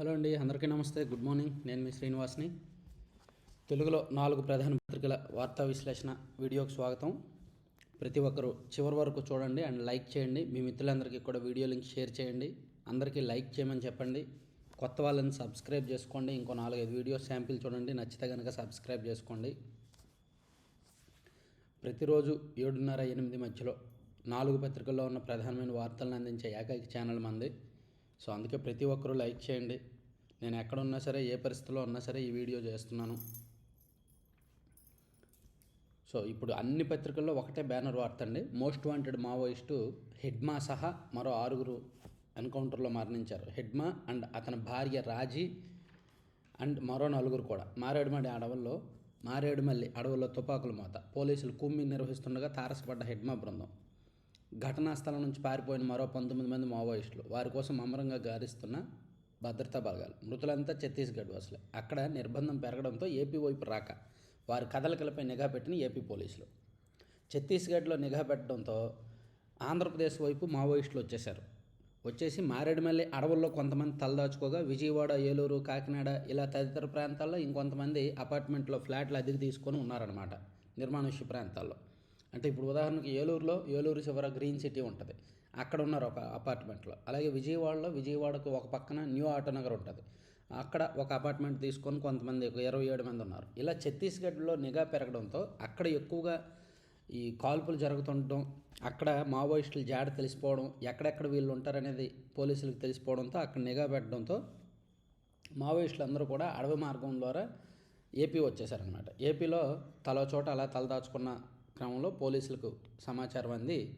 Hello అండి అందరికీ నమస్తే. Good morning. నేను మీ శ్రీనివాస్ని. తెలుగులో నాలుగు ప్రధాన పత్రికల వార్తా విశ్లేషణ వీడియోకి స్వాగతం. ప్రతి ఒక్కరూ చివరి వరకు చూడండి అండ్ లైక్ చేయండి. మీ మిత్రులందరికీ కూడా వీడియో లింక్ షేర్ చేయండి. అందరికీ లైక్ చేయమని చెప్పండి. కొత్త వాళ్ళని సబ్స్క్రైబ్ చేసుకోండి. ఇంకో నాలుగైదు వీడియో శాంపిల్ చూడండి. నచ్చితే కనుక సబ్స్క్రైబ్ చేసుకోండి. ప్రతిరోజు ఏడున్నర ఎనిమిది మధ్యలో నాలుగు పత్రికల్లో ఉన్న ప్రధానమైన వార్తలను అందించే ఏకైక ఛానల్ మంది సో అందుకే ప్రతి ఒక్కరూ లైక్ చేయండి. నేను ఎక్కడున్నా సరే ఏ పరిస్థితిలో ఉన్నా సరే ఈ వీడియో చేస్తున్నాను. సో ఇప్పుడు అన్ని పత్రికల్లో ఒకటే బ్యానర్ వార్త అండి మోస్ట్ వాంటెడ్ మావోయిస్టు హెడ్మా సహా మరో ఆరుగురు ఎన్కౌంటర్లో మరణించారు. హెడ్మా అండ్ అతని భార్య రాజీ అండ్ మరో నలుగురు కూడా. మారేడుమల్లి అడవుల్లో మారేడుమల్లి అడవుల్లో తుపాకుల మోత. పోలీసులు కుమ్మి నిర్వహిస్తుండగా తారసపడ్డ హెడ్మా బృందం. ఘటనా స్థలం నుంచి పారిపోయిన మరో పంతొమ్మిది మంది మావోయిస్టులు. వారి కోసం అమరంగా గారిస్తున్న భద్రతా బలగాలు. మృతులంతా ఛత్తీస్గఢ్ వసలే అక్కడ నిర్బంధం పెరగడంతో ఏపీ వైపు రాక వారి కదలికలపై నిఘా పెట్టిన ఏపీ పోలీసులు. ఛత్తీస్గఢ్లో నిఘా పెట్టడంతో ఆంధ్రప్రదేశ్ వైపు మావోయిస్టులు వచ్చేశారు. వచ్చేసి మారేడుమల్లి అడవుల్లో కొంతమంది తలదాచుకోగా విజయవాడ ఏలూరు కాకినాడ ఇలా తదితర ప్రాంతాల్లో ఇంకొంతమంది అపార్ట్మెంట్లో ఫ్లాట్లు అద్దెకి తీసుకొని ఉన్నారనమాట నిర్మానుష్య ప్రాంతాల్లో. అంటే ఇప్పుడు ఉదాహరణకి ఏలూరులో ఏలూరు చివర గ్రీన్ సిటీ ఉంటుంది. అక్కడ ఉన్నారు ఒక అపార్ట్మెంట్లో. అలాగే విజయవాడలో విజయవాడకు ఒక పక్కన న్యూ ఆటోనగర్ ఉంటుంది. అక్కడ ఒక అపార్ట్మెంట్ తీసుకొని కొంతమంది ఒక ఇరవై ఏడు మంది ఉన్నారు. ఇలా ఛత్తీస్గఢ్లో నిఘా పెరగడంతో అక్కడ ఎక్కువగా ఈ కాల్పులు జరుగుతుండటం అక్కడ మావోయిస్టులు జాడ తెలిసిపోవడం ఎక్కడెక్కడ వీళ్ళు ఉంటారనేది పోలీసులకు తెలిసిపోవడంతో అక్కడ నిఘా పెట్టడంతో మావోయిస్టులు అందరూ కూడా అడవి మార్గం ద్వారా ఏపీ వచ్చేసారనమాట ఏపీలో తలో చోట అలా తలదాచుకున్న క్రమంలో పోలీసులకు సమాచారం అంది.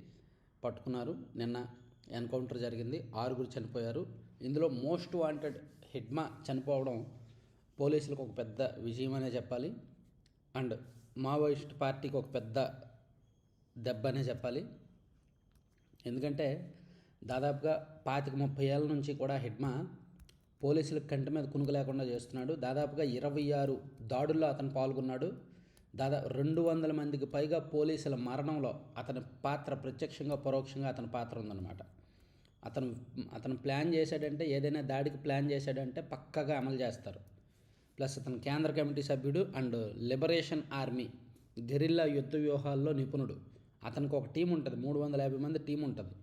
పట్టుకున్నారు. నిన్న ఎన్కౌంటర్ జరిగింది. ఆరుగురు చనిపోయారు. ఇందులో మోస్ట్ వాంటెడ్ హిడ్మా చనిపోవడం పోలీసులకు ఒక పెద్ద విజయం అనే చెప్పాలి. అండ్ మావోయిస్ట్ పార్టీకి ఒక పెద్ద దెబ్బ అనే చెప్పాలి. ఎందుకంటే దాదాపుగా పాతిక ముప్పై ఏళ్ళ నుంచి కూడా హిడ్మా పోలీసులకు కంటి మీద కునుకు లేకుండా చేస్తున్నాడు. దాదాపుగా ఇరవై ఆరు దాడుల్లో అతను పాల్గొన్నాడు. దాదాపు రెండు వందల మందికి పైగా పోలీసుల మరణంలో అతని పాత్ర ప్రత్యక్షంగా పరోక్షంగా అతని పాత్ర ఉందన్నమాట. అతను అతను ప్లాన్ చేశాడంటే ఏదైనా దాడికి ప్లాన్ చేశాడంటే పక్కగా అమలు చేస్తారు. ప్లస్ అతను కేంద్ర కమిటీ సభ్యుడు అండ్ లిబరేషన్ ఆర్మీ గెరిల్లా యుద్ధ వ్యూహాల్లో నిపుణుడు. అతనికి ఒక టీం ఉంటుంది మూడు వందల యాభై మంది టీం ఉంటుంది.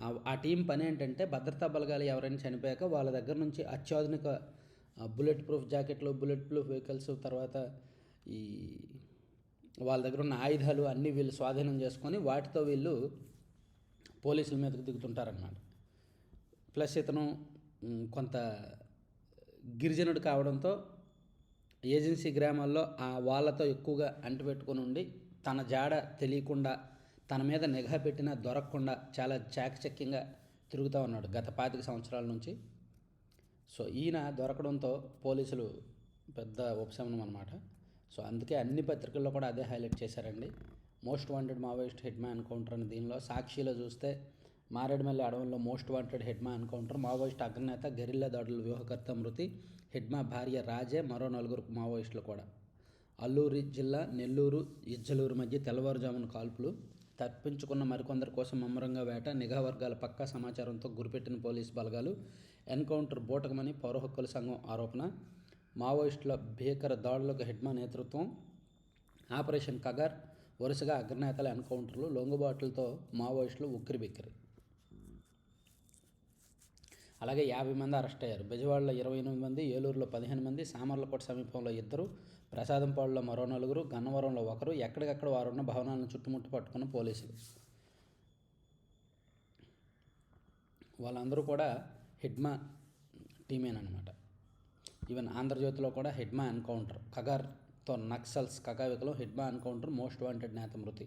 ఆ- టీం పని ఏంటంటే భద్రతా బలగాలు ఎవరైనా చనిపోయాక వాళ్ళ దగ్గర నుంచి అత్యాధునిక బుల్లెట్ ప్రూఫ్ జాకెట్లు బుల్లెట్ ప్రూఫ్ వెహికల్స్ తర్వాత ఈ వాళ్ళ దగ్గర ఉన్న ఆయుధాలు అన్నీ వీళ్ళు స్వాధీనం చేసుకొని వాటితో వీళ్ళు పోలీసుల మీదకు దిగుతుంటారన్నమాట. ప్లస్ ఇతను కొంత గిరిజనుడు కావడంతో ఏజెన్సీ గ్రామాల్లో ఆ వాళ్ళతో ఎక్కువగా అంటిపెట్టుకుని ఉండి తన జాడ తెలియకుండా తన మీద నిఘా పెట్టినా దొరకకుండా చాలా చాకచక్యంగా తిరుగుతూ ఉన్నాడు గత పాతిక సంవత్సరాల నుంచి. సో ఈయన దొరకడంతో పోలీసులు పెద్ద ఉపశమనం అనమాట సో అందుకే అన్ని పత్రికల్లో కూడా అదే హైలైట్ చేశారండి. Most wanted Maoist Hidma encounter అని దీనిలో సాక్షిలో చూస్తే మారేడుమల్లి అడవుల్లో most wanted Hidma encounter Maoist అగ్రనేత గెరిల్లా దాడుల వ్యూహకర్త మృతి హెడ్మా భార్య రాజే మరో నలుగురు మావోయిస్టులు కూడా. అల్లూరి జిల్లా నెల్లూరు ఇజ్జలూరు మధ్య తెల్లవారుజామున కాల్పులు. తప్పించుకున్న మరికొందరి కోసం ముమ్మరంగా వేట నిఘా వర్గాల పక్కా సమాచారంతో గురిపెట్టిన పోలీస్ బలగాలు. ఎన్కౌంటర్ బూటకమని పౌర హక్కుల సంఘం ఆరోపణ. మావోయిస్టుల భీకర దాడులకు హెడ్మా నేతృత్వం ఆపరేషన్ కగర్ వరుసగా అగ్రనేతల ఎన్కౌంటర్లు లొంగుబాట్లతో మావోయిస్టులు ఉక్కిరిబిక్కిరి అలాగే యాభై మంది అరెస్ట్ అయ్యారు. బెజవాడలో ఇరవై ఎనిమిది మంది ఏలూరులో పదిహేను మంది సామర్లకోట సమీపంలో ఇద్దరు ప్రసాదంపాడులో మరో నలుగురు గన్నవరంలో ఒకరు ఎక్కడికక్కడ వారున్న భవనాలను చుట్టుముట్టు పట్టుకున్న పోలీసులు. వాళ్ళందరూ కూడా హిడ్మా టీమేనమాట ఈవెన్ ఆంధ్రజ్యోతిలో కూడా హిడ్మా ఎన్కౌంటర్. కగార్తో నక్సల్స్ కకావికలో హిడ్మా ఎన్కౌంటర్ మోస్ట్ వాంటెడ్ నేత మృతి.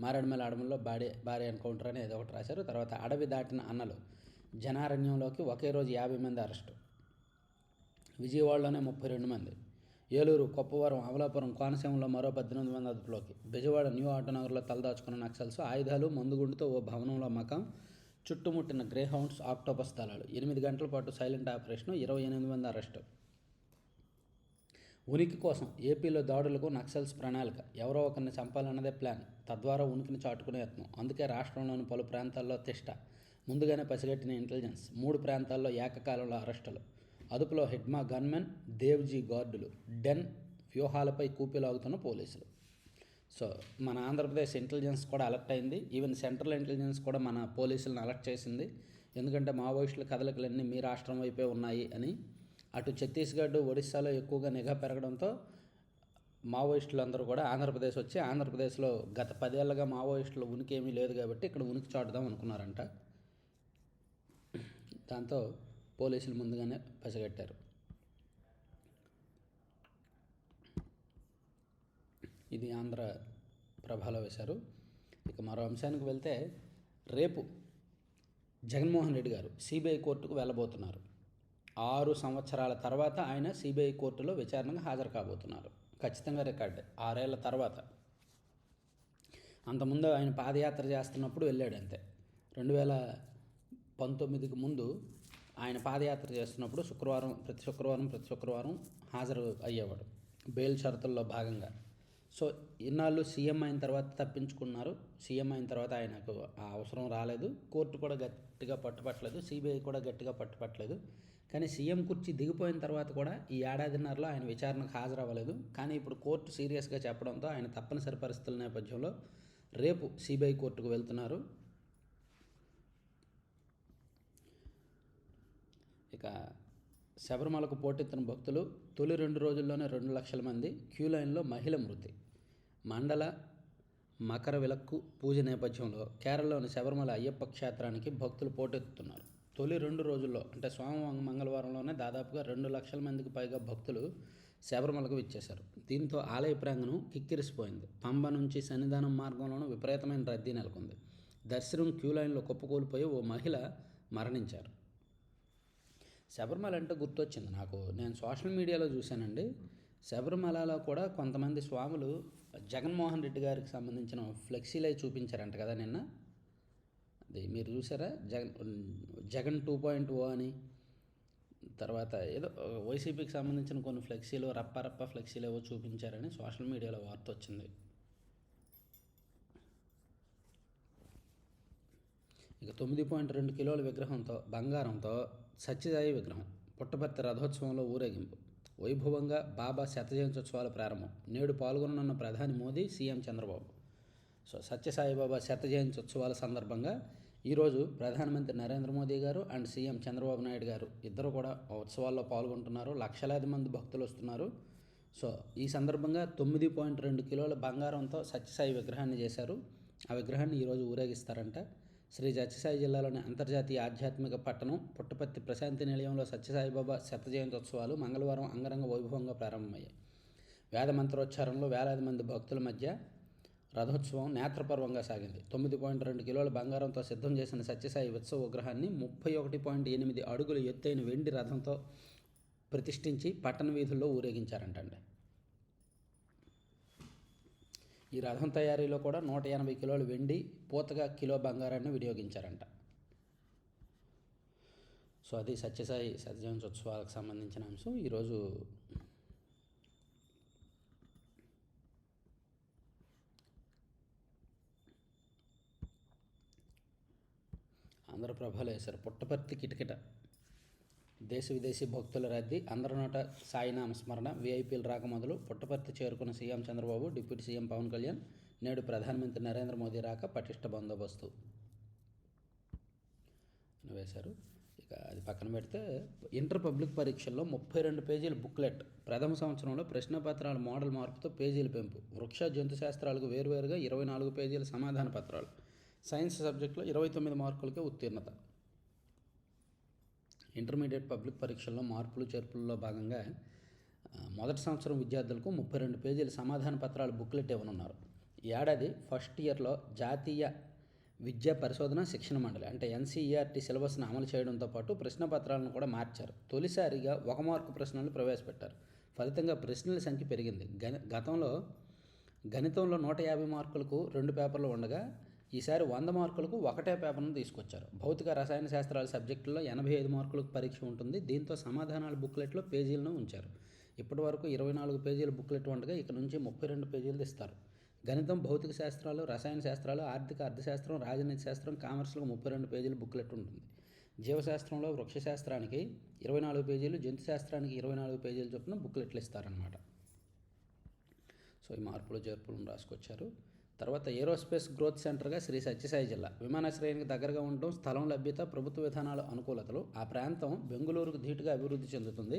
మారేడుమల్లి అడవుల్లో భారీ భారీ ఎన్కౌంటర్ అని ఏదో ఒకటి రాశారు. తర్వాత అడవి దాటిన అన్నలు. జనారణ్యంలోకి ఒకే రోజు యాభై మంది అరెస్టు. విజయవాడలోనే ముప్పై రెండు మంది. ఏలూరు కొప్పవరం అమలాపురం కోనసీమలో మరో పద్దెనిమిది మంది అదుపులోకి. బెజవాడ న్యూ ఆటోనగర్లో తలదాచుకున్న నక్సల్స్ ఆయుధాలు మందుగుండుతో ఓ భవనంలో మకం చుట్టుముట్టిన గ్రేహౌండ్స్ ఆక్టోపస్ దళాలు ఎనిమిది గంటల పాటు సైలెంట్ ఆపరేషన్ ఇరవై ఎనిమిది మంది అరెస్టు. ఉనికి కోసం ఏపీలో దాడులకు నక్సల్స్ ప్రణాళిక. ఎవరో ఒకరిని చంపాలన్నదే ప్లాన్. తద్వారా ఉనికిని చాటుకునే యత్నం. అందుకే రాష్ట్రంలోని పలు ప్రాంతాల్లో తిష్ట. ముందుగానే పసిగట్టిన ఇంటెలిజెన్స్. మూడు ప్రాంతాల్లో ఏకకాలంలో అరెస్టులు. అదుపులో హెడ్మా గన్మెన్ దేవ్జీ గార్డులు. డెన్ వ్యూహాలపై కూపిలాగుతున్న పోలీసులు. సో మన ఆంధ్రప్రదేశ్ ఇంటెలిజెన్స్ కూడా అలర్ట్ అయింది. ఈవెన్ సెంట్రల్ ఇంటెలిజెన్స్ కూడా మన పోలీసులను అలర్ట్ చేసింది. ఎందుకంటే మావోయిస్టుల కదలికలన్నీ మీ రాష్ట్రం వైపే ఉన్నాయి అని అటు ఛత్తీస్గఢ్ ఒడిస్సాలో ఎక్కువగా నిఘా పెరగడంతో మావోయిస్టులు అందరూ కూడా ఆంధ్రప్రదేశ్ వచ్చి ఆంధ్రప్రదేశ్లో గత పదేళ్ళుగా మావోయిస్టుల ఉనికి ఏమీ లేదు కాబట్టి ఇక్కడ ఉనికి చాటుదాం అనుకున్నారంట. దాంతో పోలీసులు ముందుగానే పసిగట్టారు. ఇది ఆంధ్ర ప్రభలో వేశారు. ఇక మరో అంశానికి వెళ్తే రేపు జగన్మోహన్ రెడ్డి గారు సిబిఐ కోర్టుకు వెళ్ళబోతున్నారు. ఆరు సంవత్సరాల తర్వాత ఆయన సిబిఐ కోర్టులో విచారణకు హాజరు కాబోతున్నారు. ఖచ్చితంగా రికార్డ్. ఆరేళ్ళ తర్వాత. అంతకుముందు ఆయన పాదయాత్ర చేస్తున్నప్పుడు వెళ్ళాడు అంతే. రెండు వేల పంతొమ్మిదికి ముందు ఆయన పాదయాత్ర చేస్తున్నప్పుడు శుక్రవారం ప్రతి శుక్రవారం ప్రతి శుక్రవారం హాజరు అయ్యేవాడు. బెయిల్ షరతుల్లో భాగంగా. సో ఇన్నాళ్ళు సీఎం అయిన తర్వాత తప్పించుకున్నారు. సీఎం అయిన తర్వాత ఆయనకు ఆ అవసరం రాలేదు. కోర్టు కూడా గట్టిగా పట్టుపట్టలేదు. సిబిఐ కూడా గట్టిగా పట్టుపట్టలేదు. కానీ సీఎం కుర్చీ దిగిపోయిన తర్వాత కూడా ఈ ఏడాదిన్నరలో ఆయన విచారణకు హాజరవ్వలేదు. కానీ ఇప్పుడు కోర్టు సీరియస్గా చెప్పడంతో ఆయన తప్పనిసరి పరిస్థితుల నేపథ్యంలో రేపు సిబిఐ కోర్టుకు వెళ్తున్నారు. ఇక శబరిమలకు పోటెత్తిన భక్తులు తొలి రెండు రోజుల్లోనే రెండు లక్షల మంది క్యూ లైన్లో మహిళ మృతి. మండల మకర విలక్కు పూజ నేపథ్యంలో కేరళలోని శబరిమల అయ్యప్ప క్షేత్రానికి భక్తులు పోటెత్తుతున్నారు. తొలి రెండు రోజుల్లో అంటే సోమ మంగళవారంలోనే దాదాపుగా రెండు లక్షల మందికి పైగా భక్తులు శబరిమలకు విచ్చేశారు. దీంతో ఆలయ ప్రాంగణం కిక్కిరిసిపోయింది. పంబ నుంచి సన్నిధానం మార్గంలోనూ విపరీతమైన రద్దీ నెలకొంది. దర్శనం క్యూ లైన్లో కుప్పకూలిపోయి ఓ మహిళ మరణించారు. శబరిమల అంటే గుర్తొచ్చింది నాకు. నేను సోషల్ మీడియాలో చూశానండి. శబరిమలలో కూడా కొంతమంది స్వాములు జగన్మోహన్ రెడ్డి గారికి సంబంధించిన ఫ్లెక్సీలై చూపించారంట కదా నిన్న. అది మీరు చూసారా? Jagan Jagan two point O అని. తర్వాత ఏదో వైసీపీకి సంబంధించిన కొన్ని ఫ్లెక్సీలు రప్ప రప్ప ఫ్లెక్సీలు ఏవో చూపించారని సోషల్ మీడియాలో వార్త వచ్చింది. ఇక తొమ్మిది పాయింట్ రెండు కిలోల విగ్రహంతో బంగారంతో సత్యసాయి విగ్రహం పుట్టపర్తి రథోత్సవంలో ఊరేగింపు వైభవంగా బాబా శతజయంత్యోత్సవాల ప్రారంభం నేడు పాల్గొననున్న ప్రధాని మోదీ సీఎం చంద్రబాబు. సో సత్యసాయిబాబా శత జయంత్యోత్సవాల సందర్భంగా ఈరోజు ప్రధానమంత్రి నరేంద్ర మోదీ గారు అండ్ సీఎం చంద్రబాబు నాయుడు గారు ఇద్దరు కూడా ఉత్సవాల్లో పాల్గొంటున్నారు. లక్షలాది మంది భక్తులు వస్తున్నారు. సో ఈ సందర్భంగా తొమ్మిది పాయింట్ రెండు కిలోల బంగారంతో సత్యసాయి విగ్రహాన్ని చేశారు. ఆ విగ్రహాన్ని ఈరోజు ఊరేగిస్తారంట. శ్రీ సత్యసాయి జిల్లాలోని అంతర్జాతీయ ఆధ్యాత్మిక పట్టణం పుట్టపర్తి ప్రశాంతి నిలయంలో సత్యసాయిబాబా శత జయంత్యోత్సవాలు మంగళవారం అంగరంగ వైభవంగా ప్రారంభమయ్యాయి. వేద మంత్రోచ్చారంలో వేలాది మంది భక్తుల మధ్య రథోత్సవం నేత్రపర్వంగా సాగింది. తొమ్మిది పాయింట్ రెండు కిలోల బంగారంతో సిద్ధం చేసిన సత్యసాయి ఉత్సవ విగ్రహాన్ని ముప్పై ఒకటి పాయింట్ ఎనిమిది అడుగులు ఎత్తైన వెండి రథంతో ప్రతిష్ఠించి పట్టణ వీధుల్లో ఊరేగించారంటండి. ఈ రథం తయారీలో కూడా నూట ఎనభై కిలోలు వెండి పూతగా కిలో బంగారాన్ని వినియోగించారంట. సో అది సత్యసాయి సత్యజయోత్సవాలకు సంబంధించిన అంశం. ఈరోజు ఆంధ్రప్రభలో వేశారు. పుట్టపర్తి కిటకిట. దేశ విదేశీ భక్తుల రద్దీ అందరి నోట సాయినామ స్మరణ వీఐపీలు రాక మొదలు పుట్టపర్తి చేరుకున్న CM Chandrababu deputy CM Pawan Kalyan నేడు ప్రధానమంత్రి నరేంద్ర మోదీ రాక పటిష్ట బందోబస్తు. వేశారు. ఇక అది పక్కన పెడితే ఇంటర్ పబ్లిక్ పరీక్షల్లో ముప్పై రెండు పేజీల బుక్లెట్ ప్రథమ సంవత్సరంలో ప్రశ్నపత్రాల మోడల్ మార్పుతో పేజీల పెంపు వృక్ష జంతు శాస్త్రాలకు వేరువేరుగా ఇరవై నాలుగు పేజీల సమాధాన పత్రాలు. సైన్స్ సబ్జెక్టులో ఇరవై తొమ్మిది మార్కులకే ఉత్తీర్ణత. ఇంటర్మీడియట్ పబ్లిక్ పరీక్షల్లో మార్పులు చేర్పుల్లో భాగంగా మొదటి సంవత్సరం విద్యార్థులకు ముప్పై రెండు పేజీల సమాధాన పత్రాలు బుక్లెట్ ఇవ్వనున్నారు. ఈ ఏడాది ఫస్ట్ ఇయర్లో జాతీయ విద్యా పరిశోధన శిక్షణ మండలి అంటే ఎన్సీఈఆర్టీ సిలబస్ను అమలు చేయడంతో పాటు ప్రశ్న పత్రాలను కూడా మార్చారు. తొలిసారిగా ఒక మార్కు ప్రశ్నలు ప్రవేశపెట్టారు. ఫలితంగా ప్రశ్నల సంఖ్య పెరిగింది. గణ గతంలో గణితంలో నూట యాభై మార్కులకు రెండు పేపర్లు ఉండగా ఈసారి వంద మార్కులకు ఒకటే పేపర్ను తీసుకొచ్చారు. భౌతిక రసాయన శాస్త్రాల సబ్జెక్టులో ఎనభై ఐదు మార్కులకు పరీక్ష ఉంటుంది. దీంతో సమాధానాల బుక్లెట్లో పేజీలను ఉంచారు. ఇప్పటి వరకు ఇరవై నాలుగు పేజీల బుక్లెట్ ఉండగా ఇక నుంచి ముప్పై రెండు పేజీలు ఇస్తారు గణితం భౌతిక శాస్త్రాలు రసాయన శాస్త్రాలు ఆర్థిక అర్థశాస్త్రం రాజనీతి శాస్త్రం కామర్స్లో ముప్పై రెండు పేజీల బుక్లెట్ ఉంటుంది. జీవశాస్త్రంలో వృక్షశాస్త్రానికి ఇరవై నాలుగు పేజీలు జంతు శాస్త్రానికి ఇరవై నాలుగు పేజీలు చొప్పున బుక్లెట్లు ఇస్తారనమాట సో ఈ మార్పులు చేర్పులను రాసుకొచ్చారు. తర్వాత ఏరోస్పేస్ గ్రోత్ సెంటర్గా శ్రీ సత్యసాయి జిల్లా. విమానాశ్రయానికి దగ్గరగా ఉండడం స్థలం లభ్యత ప్రభుత్వ విధానాల అనుకూలతలు ఆ ప్రాంతం బెంగళూరుకు ధీటుగా అభివృద్ధి చెందుతుంది.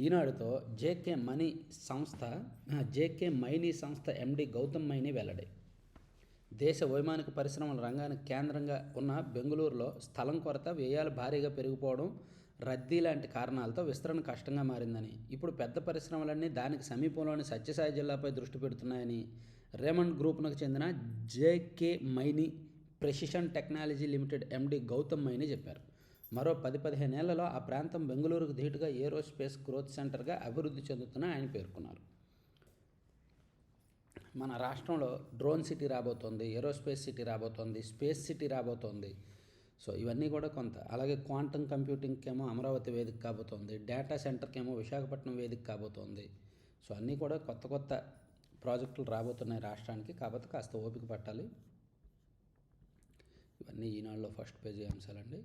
ఈనాడుతో జేకే మనీ సంస్థ జేకే మైనీ సంస్థ ఎండి గౌతమ్ మైనీ వెల్లడి. దేశ వైమానిక పరిశ్రమల రంగానికి కేంద్రంగా ఉన్న బెంగళూరులో స్థలం కొరత వ్యయాలు భారీగా పెరిగిపోవడం రద్దీ లాంటి కారణాలతో విస్తరణ కష్టంగా మారిందని. ఇప్పుడు పెద్ద పరిశ్రమలన్నీ దానికి సమీపంలోని సత్యసాయి జిల్లాపై దృష్టి పెడుతున్నాయని రేమండ్ గ్రూప్నకు చెందిన JK Maini precision technology limited MD Gautam Maini చెప్పారు. మరో పది పదిహేను ఏళ్ళలో ఆ ప్రాంతం బెంగళూరుకు ధీటుగా ఏరోస్పేస్ గ్రోత్ సెంటర్గా అభివృద్ధి చెందుతున్న ఆయన పేర్కొన్నారు. మన రాష్ట్రంలో డ్రోన్ సిటీ రాబోతోంది ఏరోస్పేస్ సిటీ రాబోతోంది స్పేస్ సిటీ రాబోతోంది. సో ఇవన్నీ కూడా కొంత. అలాగే క్వాంటమ్ కంప్యూటింగ్కి ఏమో అమరావతి వేదిక కాబోతోంది డేటా సెంటర్కి ఏమో విశాఖపట్నం వేదిక కాబోతోంది. సో అన్నీ కూడా కొత్త కొత్త ప్రాజెక్టులు రాబోతున్నాయి రాష్ట్రానికి. కాకపోతే కాస్త ఓపిక పట్టాలి. ఇవన్నీ ఈనాడులో ఫస్ట్ పేజీ అంశాలండి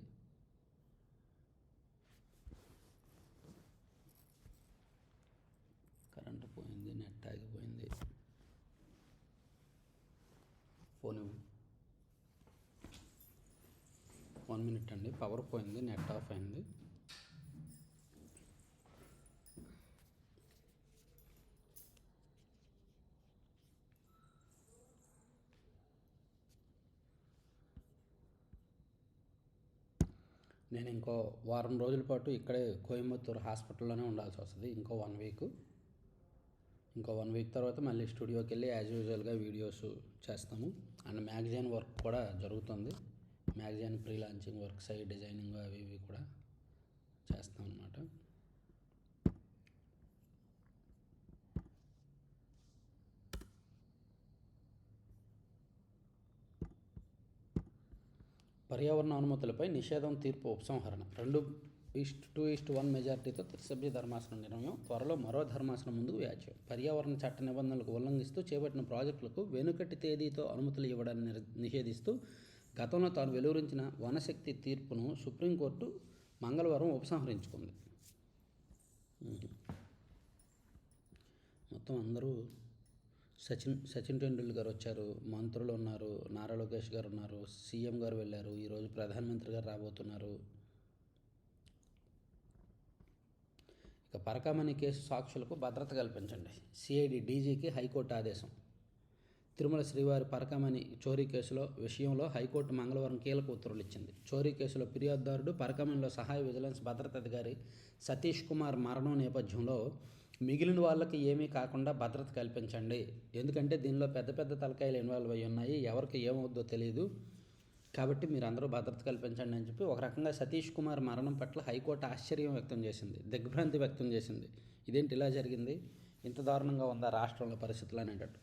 కరెంటు పోయింది నెట్ ఆగిపోయింది. ఫోన్. వన్ మినిట్ అండి. పవర్ పోయింది నెట్ ఆఫ్ అయింది. నేను ఇంకో వారం రోజుల పాటు ఇక్కడే కోయంబత్తూరు హాస్పిటల్లోనే ఉండాల్సి వస్తుంది ఇంకో వన్ వీక్. ఇంకో వన్ వీక్ తర్వాత మళ్ళీ స్టూడియోకి వెళ్ళి యాజ్ యూజువల్గా వీడియోస్ చేస్తాము. అండ్ మ్యాగజైన్ వర్క్ కూడా జరుగుతుంది. మ్యాగజైన్ ప్రీ లాంచింగ్ వర్క్స్ అయ్యి డిజైనింగ్ అవి ఇవి కూడా చేస్తాం అన్నమాట పర్యావరణ అనుమతులపై నిషేధం తీర్పు ఉపసంహరణ. రెండు ఈస్ట్ టూ ఈస్ట్ వన్ మెజార్టీతో త్రిసభ్య ధర్మాసనం నిర్ణయం. త్వరలో మరో ధర్మాసనం ముందుకు వ్యాజ్యం. పర్యావరణ చట్ట నిబంధనలకు ఉల్లంఘిస్తూ చేపట్టిన ప్రాజెక్టులకు వెనుకటి తేదీతో అనుమతులు ఇవ్వడాన్ని నిషేధిస్తూ గతంలో తాను వెలువరించిన వనశక్తి తీర్పును సుప్రీంకోర్టు మంగళవారం ఉపసంహరించుకుంది. మొత్తం అందరూ సచిన్ సచిన్ టెండూల్కర్ వచ్చారు మంత్రులు ఉన్నారు నారా లోకేష్ గారు ఉన్నారు సీఎం గారు వెళ్ళారు ఈరోజు ప్రధానమంత్రి గారు రాబోతున్నారు. ఇక పరకామణి కేసు సాక్షులకు భద్రత కల్పించండి. సిఐడి డీజీకి హైకోర్టు ఆదేశం. తిరుమల శ్రీవారి పరకామణి చోరీ కేసులో విషయంలో హైకోర్టు మంగళవారం కీలక ఉత్తర్వులు ఇచ్చింది. చోరీ కేసులో ఫిర్యాదుదారుడు పరకామణిలో సహాయ విజిలెన్స్ భద్రతా అధికారి సతీష్ కుమార్ మరణం నేపథ్యంలో మిగిలిన వాళ్ళకి ఏమీ కాకుండా భద్రత కల్పించండి. ఎందుకంటే దీనిలో పెద్ద పెద్ద తలకాయలు ఇన్వాల్వ్ అయి ఉన్నాయి. ఎవరికి ఏమవుద్దో తెలియదు కాబట్టి మీరు అందరూ భద్రత కల్పించండి అని చెప్పి ఒక రకంగా సతీష్ కుమార్ మరణం పట్ల హైకోర్టు ఆశ్చర్యం వ్యక్తం చేసింది. దిగ్భ్రాంతి వ్యక్తం చేసింది. ఇదేంటి ఇలా జరిగింది? ఇంత దారుణంగా ఉందా రాష్ట్రంలో పరిస్థితులు అనేటట్టు.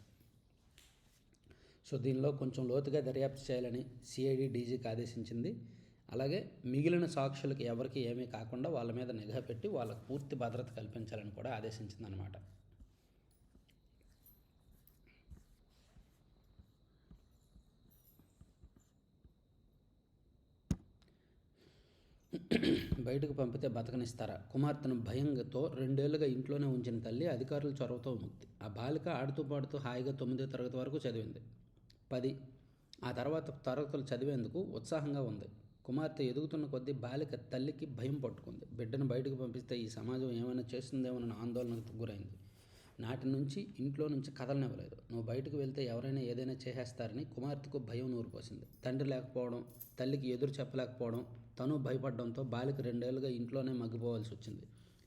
సో దీనిలో కొంచెం లోతుగా దర్యాప్తు చేయాలని సిఐడి డీజీకి ఆదేశించింది. అలాగే మిగిలిన సాక్షులకు ఎవరికి ఏమీ కాకుండా వాళ్ళ మీద నిఘా పెట్టి వాళ్ళకు పూర్తి భద్రత కల్పించాలని కూడా ఆదేశించిందనమాట బయటకు పంపితే బతకనిస్తారా? కుమార్తెను భయంతో రెండేళ్ళుగా ఇంట్లోనే ఉంచిన తల్లి అధికారుల చొరవతో ముక్తి. ఆ బాలిక ఆడుతూ పాడుతూ హాయిగా తొమ్మిదో తరగతి వరకు చదివింది. పది. ఆ తర్వాత తరగతులు చదివేందుకు ఉత్సాహంగా ఉంది. కుమార్తె ఎదుగుతున్న కొద్దీ బాలిక తల్లికి భయం పట్టుకుంది. బిడ్డను బయటకు పంపిస్తే ఈ సమాజం ఏమైనా చేస్తుందేమోనన్న ఆందోళనకు గురైంది. నాటి నుంచి ఇంట్లో నుంచి కదలనివ్వలేదు. నువ్వు బయటకు వెళ్తే ఎవరైనా ఏదైనా చేసేస్తారని కుమార్తెకు భయం నూరిపోసింది తండ్రి లేకపోవడం తల్లికి ఎదురు చెప్పలేకపోవడం తను భయపడడంతో బాలిక రెండేళ్ళుగా ఇంట్లోనే మగ్గిపోవాల్సి వచ్చింది.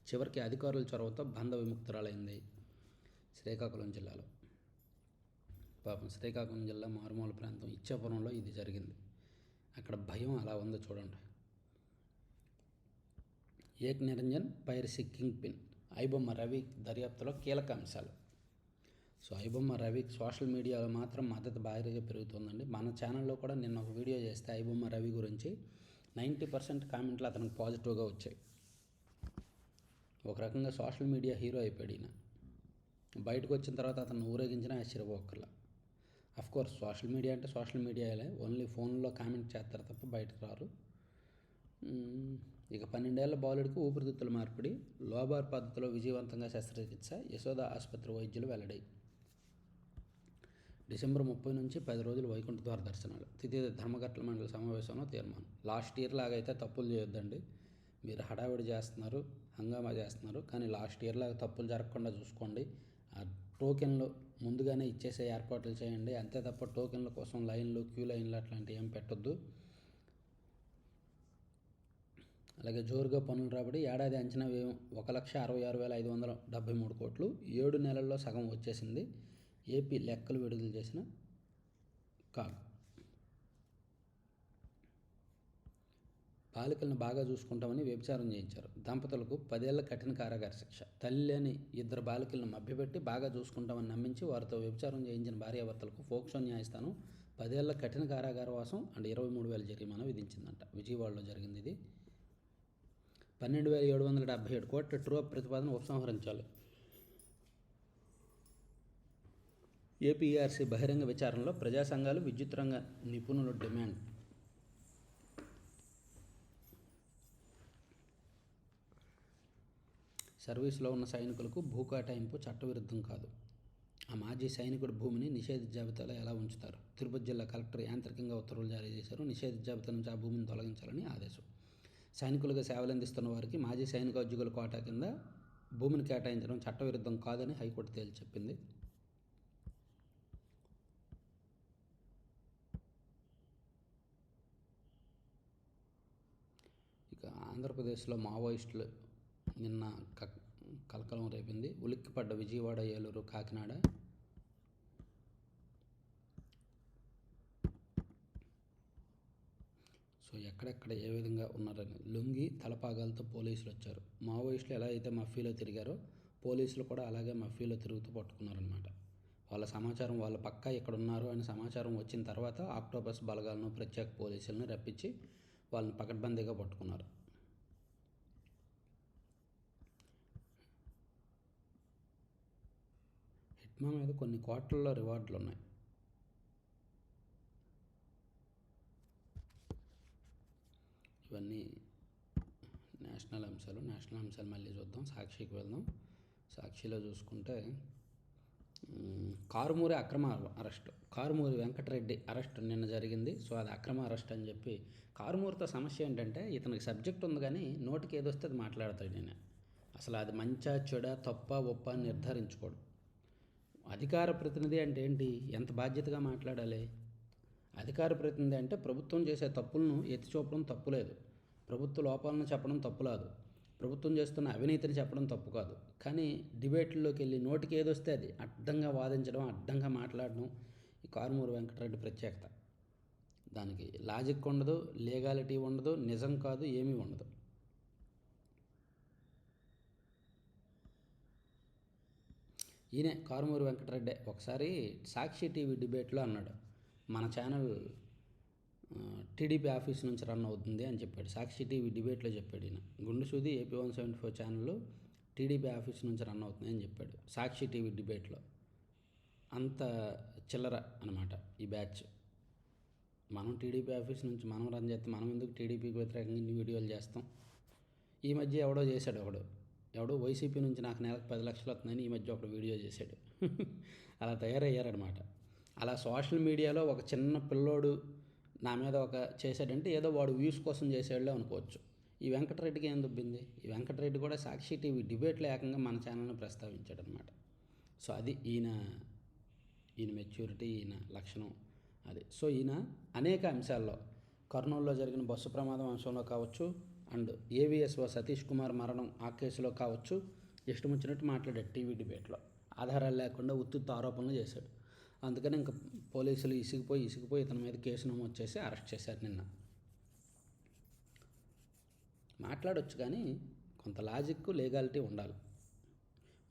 చివరికి అధికారుల చొరవతో బంధ విముక్తురాలైంది శ్రీకాకుళం జిల్లాలో. పాపం శ్రీకాకుళం జిల్లా మారుమూల ప్రాంతం ఇచ్చాపురంలో ఇది జరిగింది. అక్కడ భయం అలా ఉందో చూడండి. Ek Niranjan piracy kingpin. IBomma Ravi దర్యాప్తులో కీలక అంశాలు. సో ఐబొమ్మ రవికి సోషల్ మీడియాలో మాత్రం మద్దతు భారీగా పెరుగుతుందండి. మన ఛానల్లో కూడా నిన్న ఒక వీడియో చేస్తే ఐబొమ్మ రవి గురించి నైంటీ పర్సెంట్ కామెంట్లు అతనికి పాజిటివ్గా వచ్చాయి. ఒక రకంగా సోషల్ మీడియా హీరో అయిపోయాడు ఈయన. బయటకు వచ్చిన తర్వాత అతను ఊరేగించిన ఆశ్చర్యపోకర్లా కోర్స్ సోషల్ మీడియా అంటే సోషల్ మీడియాలే ఓన్లీ ఫోన్లో కామెంట్ చేస్తారు తప్ప బయటకు రారు. ఇక పన్నెండేళ్ళ బాలుడికి ఊపిరితిత్తుల మార్పిడి. లోబార్ పద్ధతిలో విజయవంతంగా శస్త్రచికిత్స. యశోద ఆసుపత్రి వైద్యులు వెల్లడి. డిసెంబర్ ముప్పై నుంచి పది రోజులు వైకుంఠ ద్వార దర్శనాలు. తిథి ధర్మఘట్ల మండలి సమావేశంలో తీర్మానం. లాస్ట్ ఇయర్ లాగైతే తప్పులు చేయొద్దండి. మీరు హడావిడి చేస్తున్నారు హంగామా చేస్తున్నారు. కానీ లాస్ట్ ఇయర్ లాగా తప్పులు జరగకుండా చూసుకోండి. ఆ టోకెన్లు ముందుగానే ఇచ్చేసే ఏర్పాట్లు చేయండి. అంతే తప్ప టోకెన్ల కోసం లైన్లు క్యూ లైన్లు అట్లాంటివి ఏం పెట్టొద్దు. అలాగే జోరుగా పనులు రాబడి ఏడాది అంచనా వ్యయం ఒక లక్ష అరవై ఆరు వేల ఐదు వందల డెబ్బై మూడు కోట్లు. ఏడు నెలల్లో సగం వచ్చేసింది. ఏపీ లెక్కలు విడుదల చేసిన కాదు బాలికలను బాగా చూసుకుంటామని వ్యభిచారం చేయించారు. దంపతులకు పదేళ్ళ కఠిన కారాగార శిక్ష. తల్లి లేని ఇద్దరు బాలికలను మభ్యపెట్టి బాగా చూసుకుంటామని నమ్మించి వారితో వ్యభిచారం చేయించిన భార్యాభర్తలకు ఫోక్సో న్యాయస్థానం పదేళ్ళ కఠిన కారాగార వాసం అండ్ ఇరవై మూడు వేల జరిమానా విధించిందంట. విజయవాడలో జరిగింది ఇది. పన్నెండు వేల ఏడు వందల డెబ్బై ఏడు కోట్ల ట్రూ ప్రతిపాదన ఉపసంహరించాలి. ఏపీఆర్సీ బహిరంగ విచారణలో ప్రజా సంఘాలు విద్యుత్ రంగ నిపుణుల డిమాండ్. సర్వీసులో ఉన్న సైనికులకు భూ కేటాయింపు చట్టవిరుద్ధం కాదు. ఆ మాజీ సైనికుడు భూమిని నిషేధ జాబితాలో ఎలా ఉంచుతారు? తిరుపతి జిల్లా కలెక్టర్ యాంత్రికంగా ఉత్తర్వులు జారీ చేశారు. నిషేధ జాబితా నుంచి ఆ భూమిని తొలగించాలని ఆదేశం. సైనికులుగా సేవలందిస్తున్న వారికి మాజీ సైనికోద్యోగుల కోటా కింద భూమిని కేటాయించడం చట్టవిరుద్ధం కాదని హైకోర్టు తేల్చి చెప్పింది. ఇక ఆంధ్రప్రదేశ్లో మావోయిస్టులు నిన్న క కలకలం రేపింది. ఉలిక్కిపడ్డ విజయవాడ ఏలూరు కాకినాడ. సో ఎక్కడెక్కడ ఏ విధంగా ఉన్నారని లొంగి తలపాగాలతో పోలీసులు వచ్చారు. మావోయిస్టులు ఎలా అయితే మఫీలో తిరిగారో పోలీసులు కూడా అలాగే మఫీలో తిరుగుతూ పట్టుకున్నారనమాట వాళ్ళ సమాచారం వాళ్ళ పక్క ఇక్కడ ఉన్నారు అని సమాచారం వచ్చిన తర్వాత ఆక్టోపస్ బలగాలను ప్రత్యేక పోలీసులను రప్పించి వాళ్ళని పకడ్బందీగా పట్టుకున్నారు. హిట్మా మీద కొన్ని కోట్లలో రివార్డులు ఉన్నాయి ఇవన్నీ నేషనల్ అంశాలు నేషనల్ అంశాలు మళ్ళీ చూద్దాం సాక్షికి వెళ్దాం. సాక్షిలో చూసుకుంటే కారుమూరి అక్రమ అరెస్ట్ కారుమూరి వెంకటరెడ్డి అరెస్ట్ నిన్న జరిగింది. సో అది అక్రమ అరెస్ట్ అని చెప్పి కారుమూరితో సమస్య ఏంటంటే ఇతనికి సబ్జెక్ట్ ఉంది కానీ నోటికి ఏదొస్తే అది మాట్లాడతాడు నేను అసలు అది మంచా చెడ తప్ప ఒప్ప అని నిర్ధారించుకోడు. అధికార ప్రతినిధి అంటే ఏంటి? ఎంత బాధ్యతగా మాట్లాడాలి? అధికార ప్రతినిధి అంటే ప్రభుత్వం చేసే తప్పులను ఎత్తి చూపడం తప్పులేదు ప్రభుత్వ లోపాలను చెప్పడం తప్పులాదు ప్రభుత్వం చేస్తున్న అవినీతిని చెప్పడం తప్పు కాదు. కానీ డిబేట్లోకి వెళ్ళి నోటికి ఏదొస్తే అది అడ్డంగా వాదించడం అడ్డంగా మాట్లాడడం ఈ కారుమూరు వెంకటరెడ్డి ప్రత్యేకత. దానికి లాజిక్ ఉండదు లీగాలిటీ ఉండదు నిజం కాదు ఏమీ ఉండదు. ఈయనే కారుమూరి వెంకటరెడ్డి. ఒకసారి సాక్షి టీవీ డిబేట్లో అన్నాడు మన ఛానల్ టీడీపీ ఆఫీస్ నుంచి రన్ అవుతుంది అని చెప్పాడు. సాక్షి టీవీ డిబేట్లో చెప్పాడు ఈయన. గుండు సూది ఏపీ వన్ సెవెంటీ ఫోర్ ఛానల్లో టీడీపీ ఆఫీస్ నుంచి రన్ అవుతుంది అని చెప్పాడు సాక్షి టీవీ డిబేట్లో. అంత చిల్లర అనమాట ఈ బ్యాచ్. మనం టీడీపీ ఆఫీస్ నుంచి మనం రన్ చేస్తే మనం ఎందుకు టీడీపీకి వ్యతిరేకంగా ఇన్ని వీడియోలు చేస్తాం? ఈ మధ్య ఎవడో చేశాడు ఒకడు. ఎవడో వైసీపీ నుంచి నాకు నెలకు పది లక్షలు వస్తుందని ఈ మధ్య ఒకడు వీడియో చేశాడు. అలా తయారయ్యారనమాట అలా సోషల్ మీడియాలో ఒక చిన్న పిల్లోడు నా మీద ఒక చేశాడంటే ఏదో వాడు వ్యూస్ కోసం చేసేవాళ్ళే అనుకోవచ్చు. ఈ వెంకటరెడ్డికి ఏం దుబ్బింది? ఈ వెంకటరెడ్డి కూడా సాక్షి టీవీ డిబేట్లో ఏకంగా మన ఛానల్ని ప్రస్తావించాడు అనమాట సో అది ఈయన ఈయన మెచ్యూరిటీ ఈయన లక్షణం అది. సో ఈయన అనేక అంశాల్లో కర్నూలులో జరిగిన బస్సు ప్రమాదం అంశంలో కావచ్చు అండ్ ఏవిఎస్ఓ సతీష్ కుమార్ మరణం ఆ కేసులో కావచ్చు. ఇష్టం వచ్చినట్టు మాట్లాడాడు టీవీ డిబేట్లో. ఆధారాలు లేకుండా ఉత్తుత్త ఆరోపణలు చేశాడు. అందుకని ఇంకా పోలీసులు ఇసిగిపోయి ఇసిగిపోయి ఇతని మీద కేసు నమోదు చేసి అరెస్ట్ చేశారు నిన్న. మాట్లాడొచ్చు కానీ కొంత లాజిక్ లీగాలిటీ ఉండాలి.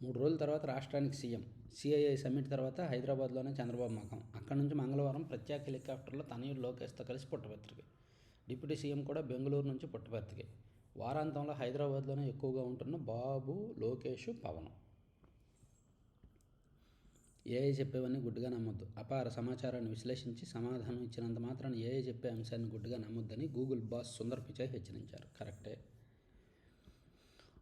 మూడు రోజుల తర్వాత రాష్ట్రానికి సీఎం. సిఐఐ సమ్మిట్ తర్వాత హైదరాబాద్లోనే చంద్రబాబు మకం అక్కడి నుంచి మంగళవారం ప్రత్యేక హెలికాప్టర్లో తనయుడు లోకేష్తో కలిసి పుట్టపత్రిక. డిప్యూటీ సీఎం కూడా బెంగళూరు నుంచి పుట్టపర్తికి. వారాంతంలో హైదరాబాద్లోనే ఎక్కువగా ఉంటున్న బాబు లోకేష్ పవన్. ఏఐ చెప్పేవన్నీ గుడ్డుగా నమ్మొద్దు. అపార సమాచారాన్ని విశ్లేషించి సమాధానం ఇచ్చినంత మాత్రాన ఏఐ చెప్పే అంశాన్ని గుడ్డుగా నమ్మొద్దని గూగుల్ బాస్ సుందర్ పిచాయ్ హెచ్చరించారు. కరెక్టే.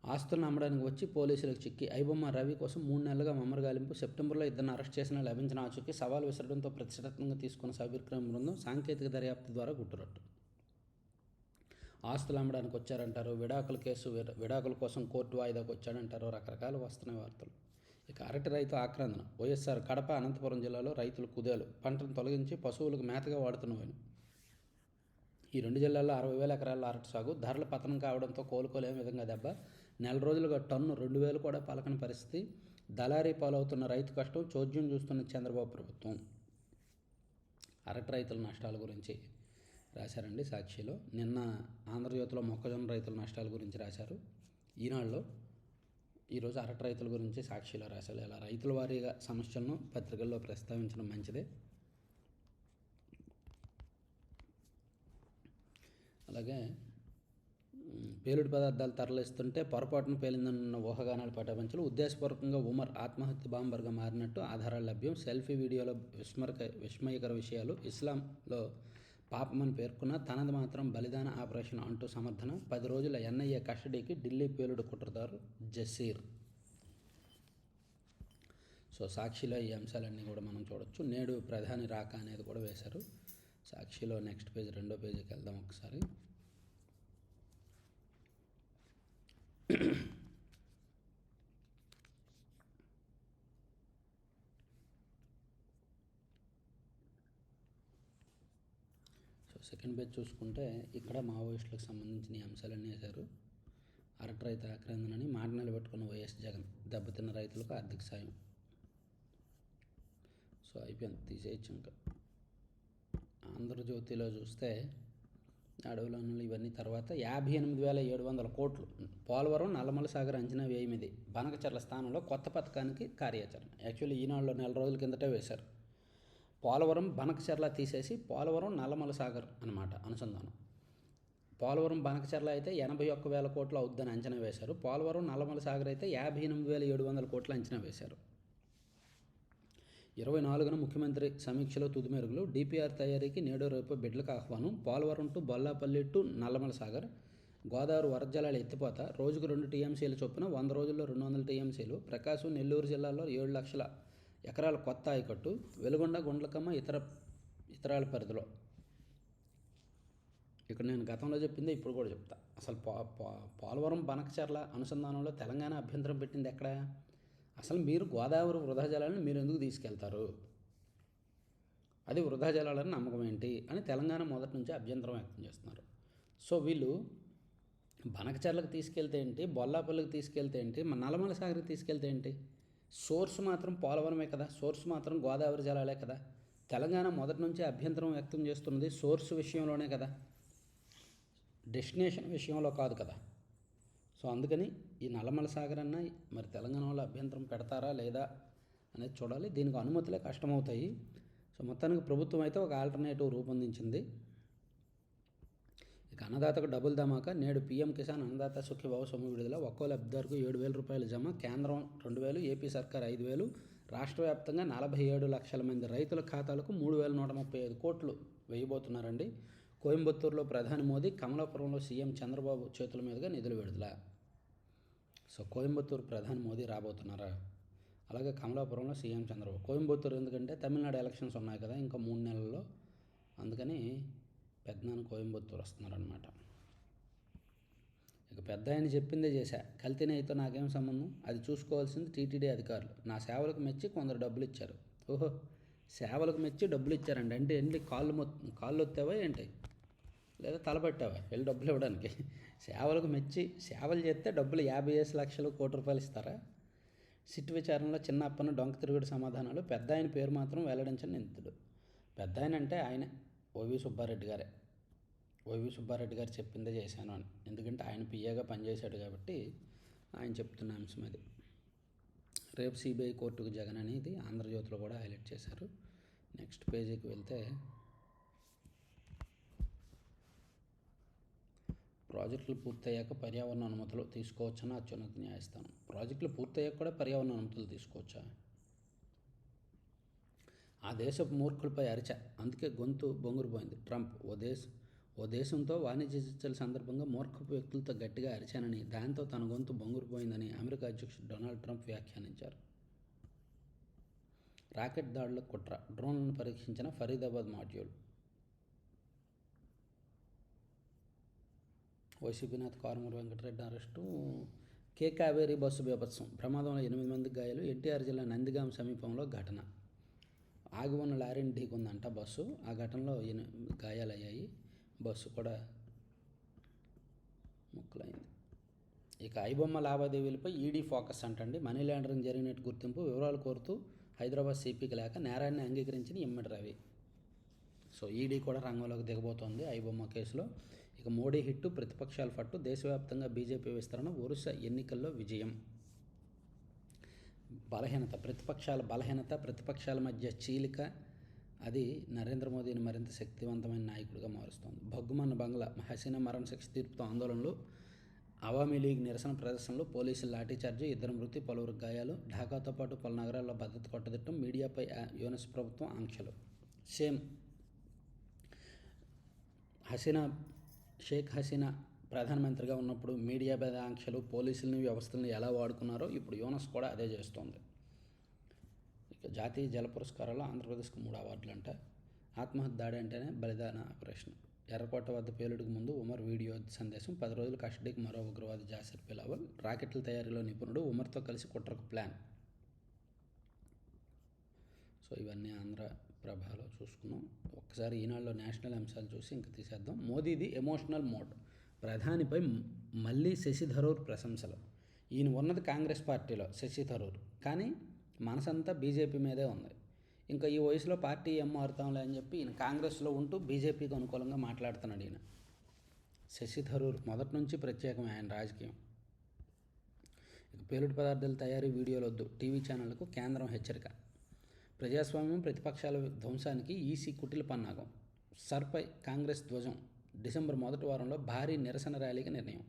ఆస్తులను అమ్మడానికి వచ్చి పోలీసులకు చిక్కి. ఐబొమ్మ రవి కోసం మూడు నెలలుగా మమ్మర్ గాలింపు సెప్టెంబర్లో ఇద్దరిని అరెస్ట్ చేసిన లభించిన ఆచూకీ సవాల్ విసరడంతో ప్రతిష్టాత్మకంగా తీసుకున్న సభ్యక్రమ బృందం సాంకేతిక దర్యాప్తు ద్వారా గుట్టురట్టు. ఆస్తులు అమ్మడానికి వచ్చారంటారు విడాకుల కేసు విడాకుల కోసం కోర్టు వాయిదాకు వచ్చాడంటారు రకరకాలు వస్తున్నాయి వార్తలు. ఇక అరటి రైతు ఆక్రందన వైఎస్ఆర్ కడప అనంతపురం జిల్లాలో రైతులు కుదేలు పంటను తొలగించి పశువులకు మేతగా వాడుతున్నవని ఈ రెండు జిల్లాల్లో అరవై వేల ఎకరాల్లో అరటి సాగు ధరల పతనం కావడంతో కోలుకోలేని విధంగా దెబ్బ. నెల రోజులుగా టన్ను రెండు వేలు కూడా పలకని పరిస్థితి. దళారీ పాలవుతున్న రైతు కష్టం చోద్యం చూస్తున్న చంద్రబాబు ప్రభుత్వం. అరటి రైతుల నష్టాల గురించి రాశారండి సాక్షిలో. నిన్న ఆంధ్రజ్యోతిలో మొక్కజొన్న రైతుల నష్టాల గురించి రాశారు. ఈనాడులో ఈరోజు అరటి రైతుల గురించి సాక్షిలో రాశారు. ఇలా రైతుల వారీగా సమస్యలను పత్రికల్లో ప్రస్తావించడం మంచిదే. అలాగే పేలుడు పదార్థాలు తరలిస్తుంటే పొరపాటున పేలిందన్న ఊహగానాలు పటాపంచలు. ఉద్దేశపూర్వకంగా ఉమర్ ఆత్మహత్య బాంబర్గా మారినట్టు ఆధారాలు లభ్యం. సెల్ఫీ వీడియోలో విస్మరక విస్మయకర విషయాలు. ఇస్లాంలో పాపమని పేర్కొన్న తనది మాత్రం బలిదాన ఆపరేషన్ అంటూ సమర్థన. పది రోజుల ఎన్ఐఏ కస్టడీకి ఢిల్లీ పేలుడు కుట్రదారు జసీర్. సో సాక్షిలో ఈ అంశాలన్నీ కూడా మనం చూడొచ్చు. నేడు ప్రధాని రాక అనేది కూడా వేశారు. సాక్షిలో నెక్స్ట్ పేజ్ రెండో పేజీకి వెళ్దాం ఒకసారి. సెకండ్ పేజ్ చూసుకుంటే ఇక్కడ మావోయిస్టులకు సంబంధించిన అంశాలన్నీ వేశారు. అరటి రైతు ఆక్రందనని మాట నిలబెట్టుకున్న వైఎస్ జగన్ దెబ్బతిన్న రైతులకు ఆర్థిక సాయం. సో అయిపోయింది తీసేయచ్చు ఇంకా. ఆంధ్రజ్యోతిలో చూస్తే అడవులను ఇవన్నీ తర్వాత యాభై ఎనిమిది వేల ఏడు వందల కోట్లు. పోలవరం నల్లమల సాగర్ అంచనా వ్యయం ఇది. బనకచర్ల స్థానంలో కొత్త పథకానికి కార్యాచరణ. యాక్చువల్లీ ఈనాడులో నెల రోజుల కిందటే వేశారు. పోలవరం బనకచర్ల తీసేసి పోలవరం నల్లమల సాగర్ అనమాట అనుసంధానం. పోలవరం బనకచర్ల అయితే ఎనభై ఒక్క వేల కోట్లు అవుద్దని అంచనా వేశారు. పోలవరం నల్లమల సాగర్ అయితే యాభై ఎనిమిది వేల ఏడు వందల కోట్లు అంచనా వేశారు. ఇరవై నాలుగున ముఖ్యమంత్రి సమీక్షలో తుదిమెరుగులు డిపిఆర్ తయారీకి నేడు రేపు బిడ్లకు ఆహ్వానం. Polavaram to Bollapalli to Nallamala Sagar. Godavari వరద ఎత్తిపోత. రోజుకు రెండు టీఎంసీలు చొప్పున వంద రోజుల్లో రెండు వందల టీఎంసీలు. ప్రకాశం నెల్లూరు జిల్లాలో ఏడు లక్షల ఎకరాల కొత్త ఆయకట్టు వెలుగొండ గుండ్లకమ్మ ఇతర ఇతరాల పరిధిలో. ఇక్కడ నేను గతంలో చెప్పింది ఇప్పుడు కూడా చెప్తా. అసలు పో పోలవరం బనకచర్ల అనుసంధానంలో తెలంగాణ అభ్యంతరం పెట్టింది ఎక్కడ? అసలు మీరు గోదావరి వృధా జలాలను మీరు ఎందుకు తీసుకెళ్తారు? అది వృధా జలాలని నమ్మకం ఏంటి? అని తెలంగాణ మొదటి నుంచి అభ్యంతరం వ్యక్తం చేస్తున్నారు. సో వీళ్ళు బనకచర్లకు తీసుకెళ్తే ఏంటి? బొల్లాపల్లికి తీసుకెళ్తే ఏంటి? మన నల్లమల సాగర్కి తీసుకెళ్తే ఏంటి? సోర్స్ మాత్రం పోలవరమే కదా? సోర్స్ మాత్రం గోదావరి జలాలే కదా? తెలంగాణ మొదటి నుంచి అభ్యంతరం వ్యక్తం చేస్తున్నది సోర్స్ విషయంలోనే కదా? డెస్టినేషన్ విషయంలో కాదు కదా? సో అందుకని ఈ నల్లమల సాగర్ అన్న మరి తెలంగాణ వాళ్ళు అభ్యంతరం పెడతారా లేదా అనేది చూడాలి. దీనికి అనుమతులే కష్టమవుతాయి. సో మొత్తానికి ప్రభుత్వం అయితే ఒక ఆల్టర్నేటివ్ రూపొందించింది. ఇక అన్నదాతకు డబుల్ ధమాకా నేడు పీఎం కిసాన్ అన్నదాత సుఖీభావ సొమ్ము విడుదల ఒక్కో లబ్ధిదారుకు ఏడు వేల రూపాయలు జమ కేంద్రం రెండు వేలు ఏపీ సర్కార్ ఐదు వేలు రాష్ట్ర వ్యాప్తంగా నలభై ఏడు లక్షల మంది రైతుల ఖాతాలకు మూడు వేల నూట ముప్పై ఐదు కోట్లు వేయబోతున్నారండి. కోయంబత్తూరులో ప్రధాని మోదీ కమలాపురంలో సీఎం చంద్రబాబు చేతుల మీదుగా నిధులు విడుదల. సో కోయంబత్తూరు ప్రధాని మోదీ రాబోతున్నారా? అలాగే కమలాపురంలో సీఎం చంద్రబాబు కోయంబత్తూరు ఎందుకంటే తమిళనాడు ఎలక్షన్స్ ఉన్నాయి కదా ఇంకా మూడు నెలల్లో. అందుకని పెద్దనాన్న కోయంబత్తూరు వస్తున్నారనమాట ఇక పెద్ద ఆయన చెప్పిందే చేశా కల్తీ నెయ్యితో నాకేం సంబంధం? అది చూసుకోవాల్సింది టీటీడీ అధికారులు. నా సేవలకు మెచ్చి కొందరు డబ్బులు ఇచ్చారు. ఓహో సేవలకు మెచ్చి డబ్బులు ఇచ్చారండి. అంటే ఏంటి కాళ్ళు మొ కాళ్ళు వస్తావా ఏంటి? లేదా తలపెట్టావా వెళ్ళి డబ్బులు ఇవ్వడానికి. సేవలకు మెచ్చి సేవలు చేస్తే డబ్బులు యాభై వేసి లక్షలు కోటి రూపాయలు ఇస్తారా? సిట్ విచారణలో చిన్న అప్పన్న డొంక తిరుగుడు సమాధానాలు. పెద్ద ఆయన పేరు మాత్రం వెల్లడించని నిందితుడు. పెద్ద ఆయన అంటే ఆయన. ఓవి సుబ్బారెడ్డి గారే. ఓవి సుబ్బారెడ్డి గారు చెప్పిందే చేశాను అని. ఎందుకంటే ఆయన పిఏగా పనిచేశాడు కాబట్టి ఆయన చెప్తున్న అంశం అది. రేపు సిబిఐ కోర్టుకు జగన్ అనేది ఆంధ్రజ్యోతిలో కూడా హైలైట్ చేశారు. నెక్స్ట్ పేజీకి వెళ్తే ప్రాజెక్టులు పూర్తయ్యాక పర్యావరణ అనుమతులు తీసుకోవచ్చని అత్యున్నత న్యాయస్థానం. ప్రాజెక్టులు పూర్తయ్యాక కూడా పర్యావరణ అనుమతులు తీసుకోవచ్చా? ఆ దేశపు మూర్ఖులపై అరిచ. అందుకే గొంతు బొంగురుపోయింది. ట్రంప్ ఓ దేశం ఓ దేశంతో వాణిజ్య చర్చల సందర్భంగా మూర్ఖపు వ్యక్తులతో గట్టిగా అరిచానని దాంతో తన గొంతు బొంగురుపోయిందని అమెరికా అధ్యక్షుడు డొనాల్డ్ ట్రంప్ వ్యాఖ్యానించారు. రాకెట్ దాడుల కుట్ర డ్రోన్లను పరీక్షించిన Faridabad module. వైసీపీనాథ్ Karumuru Venkatareddy arrest. K Kaveri bus బీభత్సం ప్రమాదంలో ఎనిమిది మంది గాయాలు ఎన్టీఆర్ జిల్లా నందిగాం సమీపంలో ఘటన. ఆగి ఉన్న లారీని ఢీకొందంట బస్సు. ఆ ఘటనలో గాయాలయ్యాయి. బస్సు కూడా ముక్కలైంది. ఇక ఐబొమ్మ లావాదేవీలపై ఈడీ ఫోకస్ అంటండి. మనీ లాండరింగ్ జరిగినట్టు గుర్తింపు వివరాలు కోరుతూ హైదరాబాద్ సిపికి లేక నేరాన్ని అంగీకరించిన ఇమ్మడి రవి. సో ఈడీ కూడా రంగంలోకి దిగబోతోంది ఐబొమ్మ కేసులో. ఇక మోడీ హిట్టు ప్రతిపక్షాల పట్టు దేశవ్యాప్తంగా బీజేపీ విస్తరణ వరుస ఎన్నికల్లో విజయం. బలహీనత ప్రతిపక్షాల బలహీనత ప్రతిపక్షాల మధ్య చీలిక అది నరేంద్ర మోదీని మరింత శక్తివంతమైన నాయకుడిగా మారుస్తోంది. భగ్గుమన్న బంగ్లా హసీనా మరణశిక్ష తీర్పుతో ఆందోళనలు అవామీ లీగ్ నిరసన ప్రదర్శనలు పోలీసులు లాఠీచార్జి ఇద్దరు మృతి పలువురు గాయాలు ఢాకాతో పాటు పలు నగరాల్లో భద్రత కొట్టదిట్టం మీడియాపై ఆ- యూనిస్ ప్రభుత్వం ఆంక్షలు. సేమ్ హసీనా షేక్ హసీనా ప్రధానమంత్రిగా ఉన్నప్పుడు మీడియా మీద ఆంక్షలు పోలీసులని వ్యవస్థలను ఎలా వాడుకున్నారో ఇప్పుడు యోనస్ కూడా అదే చేస్తోంది. ఇక జాతీయ జల పురస్కారాలు ఆంధ్రప్రదేశ్కు మూడు అవార్డులు అంట ఆత్మహత్య దాడి అంటేనే బలిదాన ఆపరేషన్. ఎర్రకోట వద్ద పేలుడుకు ముందు ఉమర్ వీడియో సందేశం పది రోజుల కస్టడీకి మరో ఉగ్రవాది జాసిర్ పిలావల్ రాకెట్ల తయారీలో నిపుణుడు ఉమర్తో కలిసి కుట్రకు ప్లాన్. సో ఇవన్నీ ఆంధ్ర ప్రభాలో చూసుకున్నాం. ఒక్కసారి ఈనాడులో నేషనల్ అంశాలు చూసి ఇంక తీసేద్దాం. మోదీది ఎమోషనల్ మోడ్. ప్రధానిపై మళ్ళీ శశి థరూర్ ప్రశంసలు. ఈయన ఉన్నది కాంగ్రెస్ పార్టీలో శశి థరూర్. కానీ మనసంతా బీజేపీ మీదే ఉంది. ఇంకా ఈ వయసులో పార్టీ ఏం మారుతాంలే అని చెప్పి ఈయన కాంగ్రెస్లో ఉంటూ బీజేపీకి అనుకూలంగా మాట్లాడుతున్నాడు ఈయన. శశి థరూర్ మొదటి నుంచి ప్రత్యేకమే ఆయన రాజకీయం. ఇక పేలుడు పదార్థాల తయారీ వీడియోలు వద్దు. టీవీ ఛానళ్ళకు కేంద్రం హెచ్చరిక. ప్రజాస్వామ్యం ప్రతిపక్షాల ధ్వంసానికి ఈసీ కుటిల పన్నాగం. సర్పై కాంగ్రెస్ ధ్వజం. డిసెంబర్ మొదటి వారంలో భారీ నిరసన ర్యాలీకి నిర్ణయం.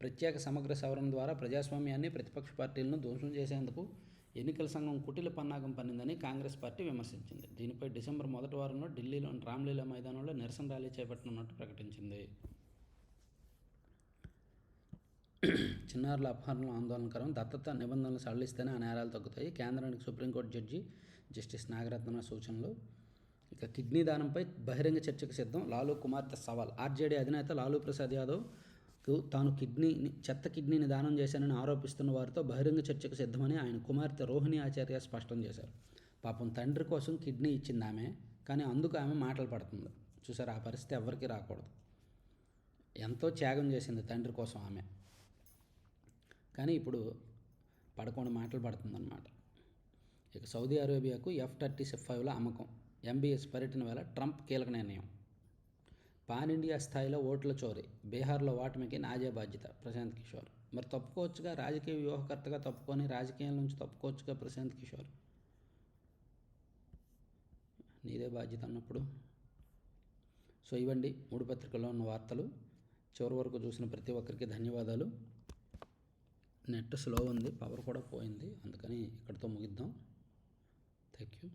ప్రత్యేక సమగ్ర సవరణ ద్వారా ప్రజాస్వామ్యాన్ని ప్రతిపక్ష పార్టీలను ధ్వంసం చేసేందుకు ఎన్నికల సంఘం కుటిల పన్నాగం పన్నిందని కాంగ్రెస్ పార్టీ విమర్శించింది. దీనిపై డిసెంబర్ మొదటి వారంలో ఢిల్లీలోని రామ్లీలా మైదానంలో నిరసన ర్యాలీ చేపట్టనున్నట్టు ప్రకటించింది. చిన్నారుల అపహరణలు ఆందోళనకరం దత్తత నిబంధనలు సడలిస్తేనే ఆ నేరాలు తగ్గుతాయి. కేంద్రానికి సుప్రీంకోర్టు జడ్జి జస్టిస్ నాగరత్న సూచనలు ఇక కిడ్నీ దానంపై బహిరంగ చర్చకు సిద్ధం. లాలూ కుమార్తె సవాల్. ఆర్జేడీ అధినేత లాలూ ప్రసాద్ యాదవ్ తాను కిడ్నీని చెత్త కిడ్నీని దానం చేశానని ఆరోపిస్తున్న వారితో బహిరంగ చర్చకు సిద్ధమని ఆయన కుమార్తె రోహిణి ఆచార్య స్పష్టం చేశారు. పాపం తండ్రి కోసం కిడ్నీ ఇచ్చింది ఆమె కానీ అందుకు ఆమె మాటలు పడుతుంది. చూసారు ఆ పరిస్థితి ఎవరికీ రాకూడదు. ఎంతో త్యాగం చేసింది తండ్రి కోసం ఆమె. కానీ ఇప్పుడు పడకుండా మాటలు పడుతుందన్నమాట. ఇక సౌదీ అరేబియాకు ఎఫ్ థర్టీ ఫైవ్ల అమ్మకం. ఎంబీఎస్ పర్యటన వేళ ట్రంప్ కీలక నిర్ణయం. పాన్ ఇండియా స్థాయిలో ఓట్ల చోరీ బీహార్లో ఓటమికి నాజే బాధ్యత ప్రశాంత్ కిషోర్. మరి తప్పుకోవచ్చుగా రాజకీయ వ్యూహకర్తగా తప్పుకొని రాజకీయాల నుంచి తప్పుకోవచ్చుగా ప్రశాంత్ కిషోర్? నీదే బాధ్యత అన్నప్పుడు. సో ఇవ్వండి మూడు పత్రికల్లో ఉన్న వార్తలు. చివరి వరకు చూసిన ప్రతి ఒక్కరికి ధన్యవాదాలు. నెట్ స్లో ఉంది పవర్ కూడా పోయింది అందుకని ఇక్కడితో ముగిద్దాం. Thank you